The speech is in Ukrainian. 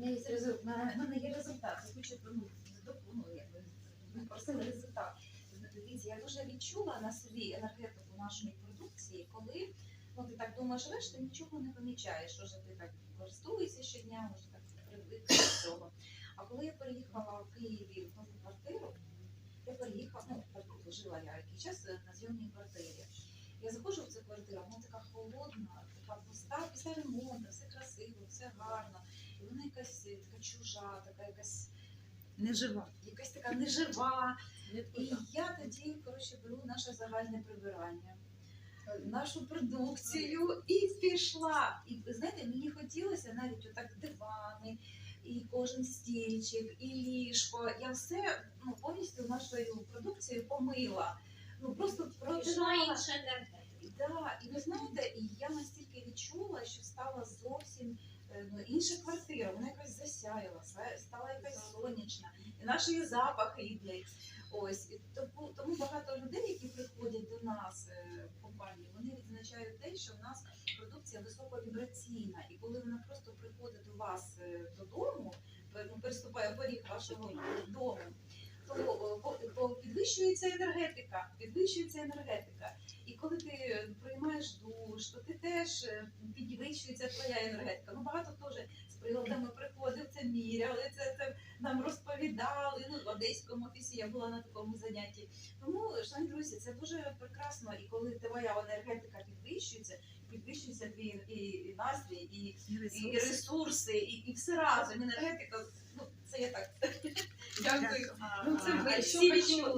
мене є результат, мене є результат. Я хочу ну, ну, якби, ви просили результат. Дивіться, я дуже відчула на собі енергетику нашої продукції, коли ну, ти так думаєш, ти нічого не помічаєш, що ти так користуєшся щодня, може так привик до цього. А коли я переїхала в Києві в нову квартиру, я переїхала, ну, так жила я якийсь час на зйомній квартирі. Я заходжу в цю квартиру, вона така холодна, така пуста, після ремонту, все красиво, все гарно. І вона якась така чужа, така якась Нежива. якась така нежива. І я тоді, коротше, беру наше загальне прибирання, нашу продукцію і пішла. І ви знаєте, мені хотілося навіть отак дивани, і кожен стільчик, і ліжко. Я все ну, повністю нашою продукцією помила. Ну просто енергетика. Да, і ви знаєте, і я настільки відчула, що стала зовсім інша квартира, вона якась засяяла, ста- стала якась сонячна, і наші запахи йдуть. Ось і тому, тому багато людей, які приходять до нас е, в компанію, вони відзначають те, що в нас продукція високовібраційна, і коли вона просто приходить до вас е, додому, ну, переступає поріг вашого дому, то підвищується енергетика, підвищується енергетика. Коли ти приймаєш душ, то ти теж е, підвищується твоя енергетика. Ну багато хто вже з приладами приходив, це міряли, це, це нам розповідали. Ну, в одеському офісі я була на такому занятті. Тому, шановні друзі, це дуже прекрасно. І коли твоя енергетика підвищується, підвищується твій і, і настрій, і, і ресурси, і, і все разом. Енергетика, ну це я так. Дякую. Ну, це ви всі відчули.